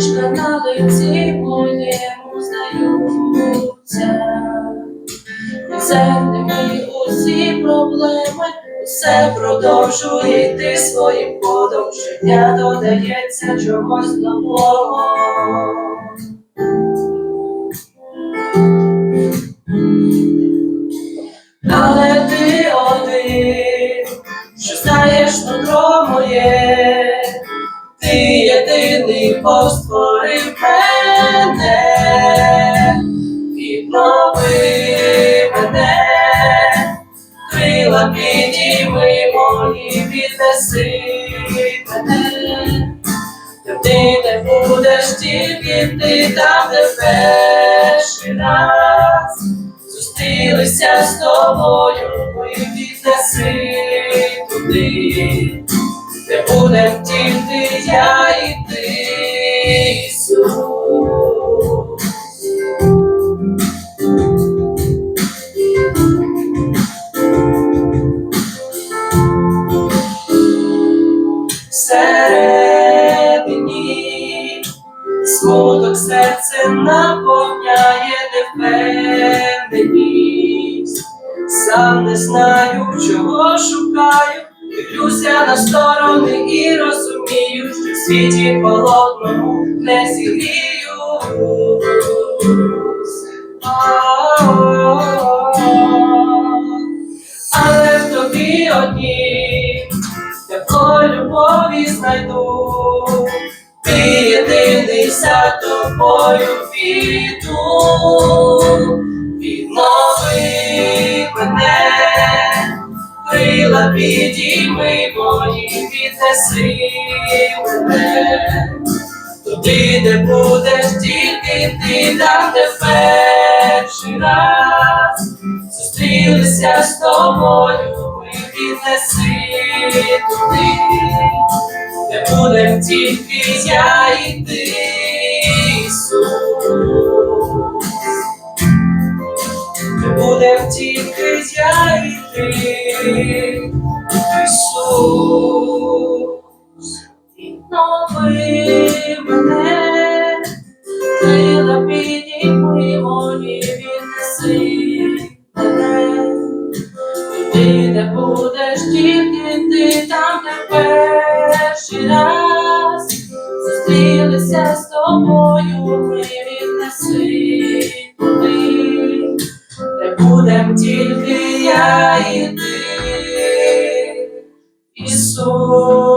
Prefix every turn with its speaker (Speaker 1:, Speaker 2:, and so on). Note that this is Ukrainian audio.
Speaker 1: серці моєму здаються. Неземними мої усі проблеми, все продовжує йти своїм ходом, щодня додається чогось нового. Єдиний Бог створив мене, віднови мене, крила підійми мої, віднеси мене. Ти не будеш тільки ти там, де перший раз зустрілися з тобою, ми віднеси туди, де будем Всередині смуток серце наповняє невпевненість. Сам не знаю, чого шукаю, дивлюся на сторони і розумію, що в світі холодному не зігріюсь. Але в тобі одній тепло любові знайду, за тобою піду, крила підійми мої, віднеси мене, туди, де будеш тільки ти, там, перший раз. Зустрілися з тобою, ми віднеси туди, де будем тільки я і ти, Ісус. Де будем тільки я і ти, Віднови мене, крила підійми мої, віднеси. Ти не будеш тільки ти там, де перший раз зустрілися з тобою, ми віднеси де будем тільки я і ти, Ісус.